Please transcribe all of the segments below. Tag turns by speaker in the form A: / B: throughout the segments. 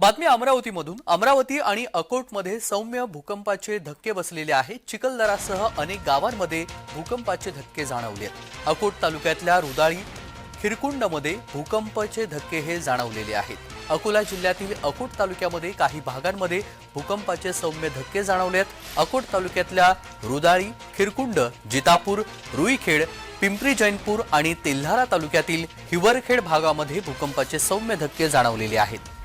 A: बातमी अमरावतीमधून. अमरावती आणि अकोटमध्ये सौम्य भूकंपाचे धक्के बसलेले आहेत. चिखलदरासह अनेक गावांमध्ये भूकंपाचे धक्के जाणवले आहेत. अकोट तालुक्यातल्या रुदाळी खिरकुंडमध्ये भूकंपाचे धक्के हे जाणवलेले आहेत. अकोला जिल्ह्यातील अकोट तालुक्यामध्ये काही भागांमध्ये भूकंपाचे सौम्य धक्के जाणवले आहेत. अकोट तालुक्यातल्या रुदाळी खिरकुंड जितापूर रुईखेड पिंपरी जैनपूर आणि तेल्हारा तालुक्यातील हिवरखेड भागामध्ये भूकंपाचे सौम्य धक्के जाणवलेले आहेत.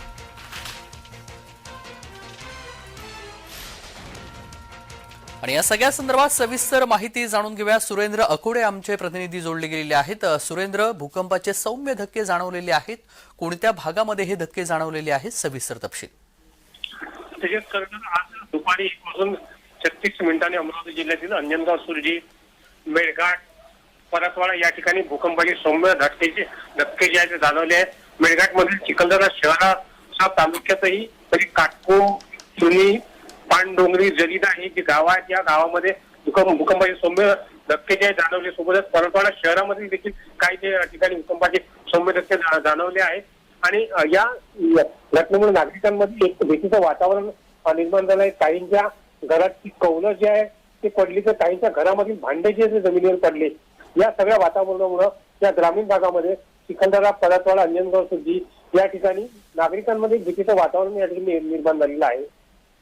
A: आणि या सगळ्या संदर्भात सविस्तर माहिती जाणून घेऊया. सुरेंद्र अकोडे आमचे प्रतिनिधी जोडले गेलेले आहेत. सुरेंद्र भूकंपाचे सौम्य धक्के जाणवलेले आहेत. कोणत्या भागामध्ये हे धक्के जाणवलेले आहेत? सविस्तर तपशील.
B: त्याच्यात आज दुपारी एक वाजून छत्तीस मिनिटांनी अमरावती जिल्ह्यातील अंजनगाव सुरजी मेळघाट परतवाडा या ठिकाणी भूकंपाचे सौम्य धक्केचे धक्के जे आहेत ते जाणवले आहेत. मेळघाटमधील चिखलदरा शहराच्या तालुक्यातही तरी काटकोम चुनी पानडोंगरी जलिदा ही जी गाव आहेत या गावामध्ये भूकंप भूकंपाचे सौम्य धक्के जे आहेत जाणवले. सोबतच परतवाडा शहरामध्ये देखील काही जे ठिकाणी भूकंपाचे सौम्य धक्के जाणवले आहेत. आणि या घटनेमुळे नागरिकांमध्ये एक भीतीचं वातावरण निर्माण झालं आहे. काहींच्या घरातली कौलं जे आहे ते पडली तर काहींच्या घरामधील भांडे जे आहे जमिनीवर पडले. या सगळ्या वातावरणामुळं या ग्रामीण भागामध्ये चिखलदरा परतवाडा अंजनगाव सुद्धी या ठिकाणी नागरिकांमध्ये भीतीचं वातावरण या ठिकाणी निर्माण झालेलं आहे.